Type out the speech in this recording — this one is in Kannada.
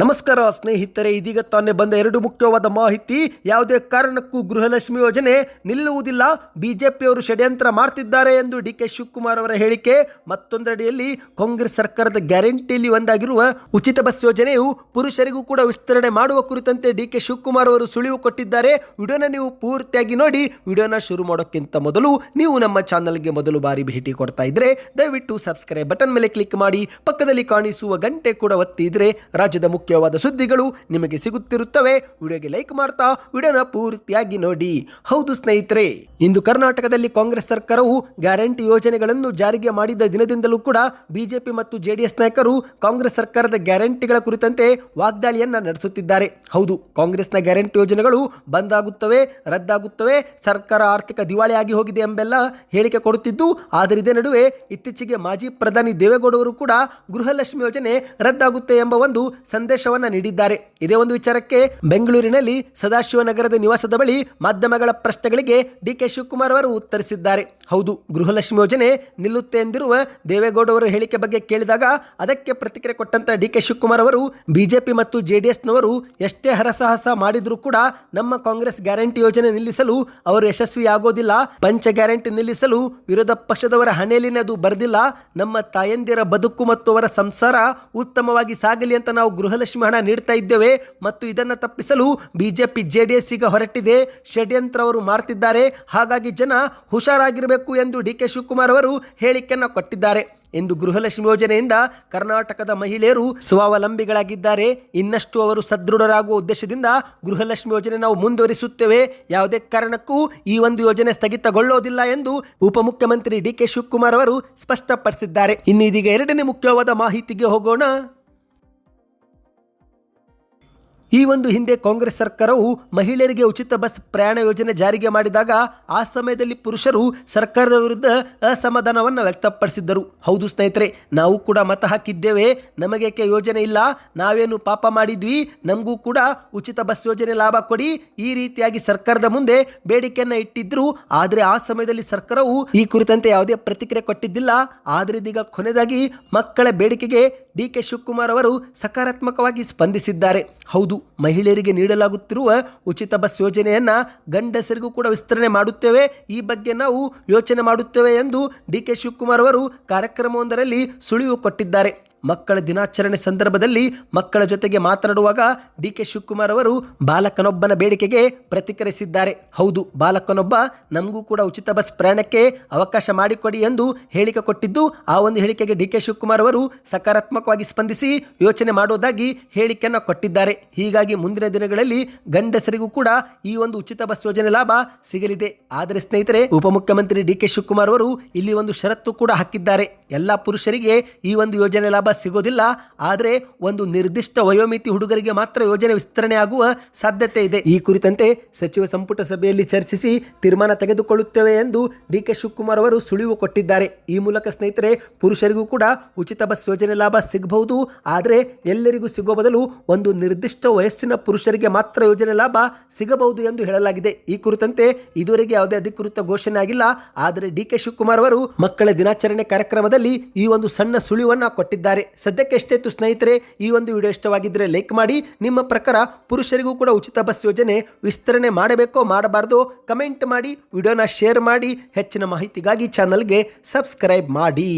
ನಮಸ್ಕಾರ ಸ್ನೇಹಿತರೆ, ಇದೀಗ ತಾನೇ ಬಂದ ಎರಡು ಮುಖ್ಯವಾದ ಮಾಹಿತಿ. ಯಾವುದೇ ಕಾರಣಕ್ಕೂ ಗೃಹಲಕ್ಷ್ಮಿ ಯೋಜನೆ ನಿಲ್ಲುವುದಿಲ್ಲ. ಬಿಜೆಪಿಯವರು ಷಡ್ಯಂತ್ರ ಮಾಡ್ತಿದ್ದಾರೆ ಎಂದು ಡಿ ಕೆ ಶಿವಕುಮಾರ್ ಅವರ ಹೇಳಿಕೆ. ಮತ್ತೊಂದೆಡೆಯಲ್ಲಿ ಕಾಂಗ್ರೆಸ್ ಸರ್ಕಾರದ ಗ್ಯಾರಂಟಿಯಲ್ಲಿ ಒಂದಾಗಿರುವ ಉಚಿತ ಬಸ್ ಯೋಜನೆಯು ಪುರುಷರಿಗೂ ಕೂಡ ವಿಸ್ತರಣೆ ಮಾಡುವ ಕುರಿತಂತೆ ಡಿ ಕೆ ಶಿವಕುಮಾರ್ ಅವರು ಸುಳಿವು ಕೊಟ್ಟಿದ್ದಾರೆ. ವಿಡಿಯೋನ ನೀವು ಪೂರ್ತಿಯಾಗಿ ನೋಡಿ, ವಿಡಿಯೋನ ಶುರು ಮಾಡೋಕ್ಕಿಂತ ಮೊದಲು ನೀವು ನಮ್ಮ ಚಾನಲ್ಗೆ ಮೊದಲು ಬಾರಿ ಭೇಟಿ ಕೊಡ್ತಾ ಇದ್ರೆ, ದಯವಿಟ್ಟು ಸಬ್ಸ್ಕ್ರೈಬ್ ಬಟನ್ ಮೇಲೆ ಕ್ಲಿಕ್ ಮಾಡಿ, ಪಕ್ಕದಲ್ಲಿ ಕಾಣಿಸುವ ಗಂಟೆ ಕೂಡ ಒತ್ತಿದ್ರೆ ರಾಜ್ಯದ ಮುಖ್ಯವಾದ ಸುದ್ದಿಗಳು ನಿಮಗೆ ಸಿಗುತ್ತಿರುತ್ತವೆ. ವಿಡಿಯೋಗೆ ಲೈಕ್ ಮಾಡ್ತಾ ವಿಡಿಯೋನ ಪೂರ್ತಿಯಾಗಿ ನೋಡಿ. ಹೌದು ಸ್ನೇಹಿತರೆ, ಇಂದು ಕರ್ನಾಟಕದಲ್ಲಿ ಕಾಂಗ್ರೆಸ್ ಸರ್ಕಾರವು ಗ್ಯಾರಂಟಿ ಯೋಜನೆಗಳನ್ನು ಜಾರಿಗೆ ಮಾಡಿದ ದಿನದಿಂದಲೂ ಕೂಡ ಬಿಜೆಪಿ ಮತ್ತು ಜೆಡಿಎಸ್ ನಾಯಕರು ಕಾಂಗ್ರೆಸ್ ಸರ್ಕಾರದ ಗ್ಯಾರಂಟಿಗಳ ಕುರಿತಂತೆ ವಾಗ್ದಾಳಿಯನ್ನ ನಡೆಸುತ್ತಿದ್ದಾರೆ. ಹೌದು, ಕಾಂಗ್ರೆಸ್ನ ಗ್ಯಾರಂಟಿ ಯೋಜನೆಗಳು ಬಂದಾಗುತ್ತವೆ, ರದ್ದಾಗುತ್ತವೆ, ಸರ್ಕಾರ ಆರ್ಥಿಕ ದಿವಾಳಿಯಾಗಿ ಹೋಗಿದೆ ಎಂಬೆಲ್ಲ ಹೇಳಿಕೆ ಕೊಡುತ್ತಿದ್ದು, ಆದರೆ ಇದೇ ನಡುವೆ ಇತ್ತೀಚೆಗೆ ಮಾಜಿ ಪ್ರಧಾನಿ ದೇವೇಗೌಡರು ಕೂಡ ಗೃಹಲಕ್ಷ್ಮಿ ಯೋಜನೆ ರದ್ದಾಗುತ್ತೆ ಎಂಬ ಒಂದು ಸಂದೇಶವನ್ನ ನೀಡಿದ್ದಾರೆ. ಇದೇ ಒಂದು ವಿಚಾರಕ್ಕೆ ಬೆಂಗಳೂರಿನಲ್ಲಿ ಸದಾಶಿವನಗರದ ನಿವಾಸದ ಬಳಿ ಮಾಧ್ಯಮಗಳ ಪ್ರಶ್ನೆಗಳಿಗೆ ಡಿ ಕೆ ಶಿವಕುಮಾರ್ ಅವರು ಉತ್ತರಿಸಿದ್ದಾರೆ. ಹೌದು, ಗೃಹಲಕ್ಷ್ಮಿ ಯೋಜನೆ ನಿಲ್ಲುತ್ತೆ ಎಂದಿರುವ ದೇವೇಗೌಡ ಅವರ ಹೇಳಿಕೆ ಬಗ್ಗೆ ಕೇಳಿದಾಗ ಅದಕ್ಕೆ ಪ್ರತಿಕ್ರಿಯೆ ಕೊಟ್ಟಂತ ಡಿ ಕೆ ಶಿವಕುಮಾರ್ ಅವರು ಬಿಜೆಪಿ ಮತ್ತು ಜೆಡಿಎಸ್ನವರು ಎಷ್ಟೇ ಹರಸಾಹಸ ಮಾಡಿದರೂ ಕೂಡ ನಮ್ಮ ಕಾಂಗ್ರೆಸ್ ಗ್ಯಾರಂಟಿ ಯೋಜನೆ ನಿಲ್ಲಿಸಲು ಅವರು ಯಶಸ್ವಿಯಾಗೋದಿಲ್ಲ. ಪಂಚ ಗ್ಯಾರಂಟಿ ನಿಲ್ಲಿಸಲು ವಿರೋಧ ಪಕ್ಷದವರ ಹಣೆಯಲ್ಲಿನ ಅದು ಬರೆದಿಲ್ಲ. ನಮ್ಮ ತಾಯಂದಿರ ಬದುಕು ಮತ್ತು ಅವರ ಸಂಸಾರ ಉತ್ತಮವಾಗಿ ಸಾಗಲಿ ಅಂತ ನಾವು ಗೃಹಲಕ್ಷ್ಮಿ ಹಣ ನೀಡ್ತಾ ಇದ್ದೇವೆ ಮತ್ತು ಇದನ್ನು ತಪ್ಪಿಸಲು ಬಿಜೆಪಿ ಜೆಡಿಎಸ್ ಈಗ ಹೊರಟಿದೆ. ಷಡ್ಯಂತ್ರ ಅವರು ಮಾಡ್ತಿದ್ದಾರೆ ಹಾಗಾಗಿ ಜನ ಹುಷಾರಾಗಿರಬೇಕು ಎಂದು ಡಿ ಕೆ ಶಿವಕುಮಾರ್ ಅವರು ಹೇಳಿಕೆಯನ್ನು ಕೊಟ್ಟಿದ್ದಾರೆ. ಇಂದು ಗೃಹಲಕ್ಷ್ಮಿ ಯೋಜನೆಯಿಂದ ಕರ್ನಾಟಕದ ಮಹಿಳೆಯರು ಸ್ವಾವಲಂಬಿಗಳಾಗಿದ್ದಾರೆ. ಇನ್ನಷ್ಟು ಅವರು ಸದೃಢರಾಗುವ ಉದ್ದೇಶದಿಂದ ಗೃಹಲಕ್ಷ್ಮಿ ಯೋಜನೆ ನಾವು ಮುಂದುವರಿಸುತ್ತೇವೆ. ಯಾವುದೇ ಕಾರಣಕ್ಕೂ ಈ ಒಂದು ಯೋಜನೆ ಸ್ಥಗಿತಗೊಳ್ಳೋದಿಲ್ಲ ಎಂದು ಉಪಮುಖ್ಯಮಂತ್ರಿ ಡಿ ಕೆ ಶಿವಕುಮಾರ್ ಅವರು ಸ್ಪಷ್ಟಪಡಿಸಿದ್ದಾರೆ. ಇನ್ನು ಇದೀಗ ಎರಡನೇ ಮುಖ್ಯವಾದ ಮಾಹಿತಿಗೆ ಹೋಗೋಣ. ಈ ಒಂದು ಹಿಂದೆ ಕಾಂಗ್ರೆಸ್ ಸರ್ಕಾರವು ಮಹಿಳೆಯರಿಗೆ ಉಚಿತ ಬಸ್ ಪ್ರಯಾಣ ಯೋಜನೆ ಜಾರಿಗೆ ಮಾಡಿದಾಗ ಆ ಸಮಯದಲ್ಲಿ ಪುರುಷರು ಸರ್ಕಾರದ ವಿರುದ್ಧ ಅಸಮಾಧಾನವನ್ನು ವ್ಯಕ್ತಪಡಿಸಿದ್ದರು. ಹೌದು ಸ್ನೇಹಿತರೆ, ನಾವು ಕೂಡ ಮತ ಹಾಕಿದ್ದೇವೆ. ನಮಗೇಕೆ ಯೋಜನೆ ಇಲ್ಲ? ನಾವೇನು ಪಾಪ ಮಾಡಿದ್ವಿ? ನಮಗೂ ಕೂಡ ಉಚಿತ ಬಸ್ ಯೋಜನೆ ಲಾಭ ಕೊಡಿ. ಈ ರೀತಿಯಾಗಿ ಸರ್ಕಾರದ ಮುಂದೆ ಬೇಡಿಕೆಯನ್ನು ಇಟ್ಟಿದ್ರು. ಆದರೆ ಆ ಸಮಯದಲ್ಲಿ ಸರ್ಕಾರವು ಈ ಕುರಿತಂತೆ ಯಾವುದೇ ಪ್ರತಿಕ್ರಿಯೆ ಕೊಟ್ಟಿದ್ದಿಲ್ಲ. ಆದರೆ ಇದೀಗ ಕೊನೆಯದಾಗಿ ಮಕ್ಕಳ ಬೇಡಿಕೆಗೆ ಡಿ ಕೆ ಶಿವಕುಮಾರ್ ಅವರು ಸಕಾರಾತ್ಮಕವಾಗಿ ಸ್ಪಂದಿಸಿದ್ದಾರೆ. ಹೌದು ಮಹಿಳೆಯರಿಗೆ ನೀಡಲಾಗುತ್ತಿರುವ ಉಚಿತ ಬಸ್ ಯೋಜನೆಯನ್ನು ಗಂಡಸರಿಗೂ ಕೂಡ ವಿಸ್ತರಣೆ ಮಾಡುತ್ತೇವೆ. ಈ ಬಗ್ಗೆ ನಾವು ಯೋಚನೆ ಮಾಡುತ್ತೇವೆ ಎಂದು ಡಿ ಕೆ ಶಿವಕುಮಾರ್ ಅವರು ಕಾರ್ಯಕ್ರಮವೊಂದರಲ್ಲಿ ಸುಳಿವು ಕೊಟ್ಟಿದ್ದಾರೆ. ಮಕ್ಕಳ ದಿನಾಚರಣೆ ಸಂದರ್ಭದಲ್ಲಿ ಮಕ್ಕಳ ಜೊತೆಗೆ ಮಾತನಾಡುವಾಗ ಡಿ ಕೆ ಶಿವಕುಮಾರ್ ಅವರು ಬಾಲಕನೊಬ್ಬನ ಬೇಡಿಕೆಗೆ ಪ್ರತಿಕ್ರಿಯಿಸಿದ್ದಾರೆ. ಹೌದು, ಬಾಲಕನೊಬ್ಬ ನಮಗೂ ಕೂಡ ಉಚಿತ ಬಸ್ ಪ್ರಯಾಣಕ್ಕೆ ಅವಕಾಶ ಮಾಡಿಕೊಡಿ ಎಂದು ಹೇಳಿಕೆ ಕೊಟ್ಟಿದ್ದು, ಆ ಒಂದು ಹೇಳಿಕೆಗೆ ಡಿ ಕೆ ಶಿವಕುಮಾರ್ ಅವರು ಸಕಾರಾತ್ಮಕವಾಗಿ ಸ್ಪಂದಿಸಿ ಯೋಚನೆ ಮಾಡುವುದಾಗಿ ಹೇಳಿಕೆಯನ್ನು ಕೊಟ್ಟಿದ್ದಾರೆ. ಹೀಗಾಗಿ ಮುಂದಿನ ದಿನಗಳಲ್ಲಿ ಗಂಡಸರಿಗೂ ಕೂಡ ಈ ಒಂದು ಉಚಿತ ಬಸ್ ಯೋಜನೆ ಲಾಭ ಸಿಗಲಿದೆ. ಆದರೆ ಸ್ನೇಹಿತರೆ, ಉಪಮುಖ್ಯಮಂತ್ರಿ ಡಿ ಕೆ ಶಿವಕುಮಾರ್ ಅವರು ಇಲ್ಲಿ ಒಂದು ಷರತ್ತು ಕೂಡ ಹಾಕಿದ್ದಾರೆ. ಎಲ್ಲ ಪುರುಷರಿಗೆ ಈ ಒಂದು ಯೋಜನೆ ಲಾಭ ಸಿಗೋದಿಲ್ಲ, ಆದರೆ ಒಂದು ನಿರ್ದಿಷ್ಟ ವಯೋಮಿತಿ ಹುಡುಗರಿಗೆ ಮಾತ್ರ ಯೋಜನೆ ವಿಸ್ತರಣೆ ಆಗುವ ಸಾಧ್ಯತೆ ಇದೆ. ಈ ಕುರಿತಂತೆ ಸಚಿವ ಸಂಪುಟ ಸಭೆಯಲ್ಲಿ ಚರ್ಚಿಸಿ ತೀರ್ಮಾನ ತೆಗೆದುಕೊಳ್ಳುತ್ತೇವೆ ಎಂದು ಡಿ ಕೆ ಶಿವಕುಮಾರ್ ಅವರು ಸುಳಿವು ಕೊಟ್ಟಿದ್ದಾರೆ. ಈ ಮೂಲಕ ಸ್ನೇಹಿತರೆ, ಪುರುಷರಿಗೂ ಕೂಡ ಉಚಿತ ಬಸ್ ಯೋಜನೆ ಲಾಭ ಸಿಗಬಹುದು, ಆದರೆ ಎಲ್ಲರಿಗೂ ಸಿಗೋ ಬದಲು ಒಂದು ನಿರ್ದಿಷ್ಟ ವಯಸ್ಸಿನ ಪುರುಷರಿಗೆ ಮಾತ್ರ ಯೋಜನೆ ಲಾಭ ಸಿಗಬಹುದು ಎಂದು ಹೇಳಲಾಗಿದೆ. ಈ ಕುರಿತಂತೆ ಇದುವರೆಗೆ ಯಾವುದೇ ಅಧಿಕೃತ ಘೋಷಣೆ ಆಗಿಲ್ಲ, ಆದರೆ ಡಿ ಕೆ ಶಿವಕುಮಾರ್ ಅವರು ಮಕ್ಕಳ ದಿನಾಚರಣೆ ಕಾರ್ಯಕ್ರಮದಲ್ಲಿ ಈ ಒಂದು ಸಣ್ಣ ಸುಳಿವನ್ನು ಕೊಟ್ಟಿದ್ದಾರೆ. ಸದ್ಯಕ್ಕೆ ಎಷ್ಟೇತು ಸ್ನೇಹಿತರೆ, ಈ ಒಂದು ವಿಡಿಯೋ ಇಷ್ಟವಾಗಿದ್ದರೆ ಲೈಕ್ ಮಾಡಿ. ನಿಮ್ಮ ಪ್ರಕಾರ ಪುರುಷರಿಗೂ ಕೂಡ ಉಚಿತ ಬಸ್ ಯೋಜನೆ ವಿಸ್ತರಣೆ ಮಾಡಬೇಕೋ ಮಾಡಬಾರ್ದು ಕಮೆಂಟ್ ಮಾಡಿ, ವಿಡಿಯೋನ ಶೇರ್ ಮಾಡಿ, ಹೆಚ್ಚಿನ ಮಾಹಿತಿಗಾಗಿ ಚಾನಲ್ಗೆ ಸಬ್ಸ್ಕ್ರೈಬ್ ಮಾಡಿ.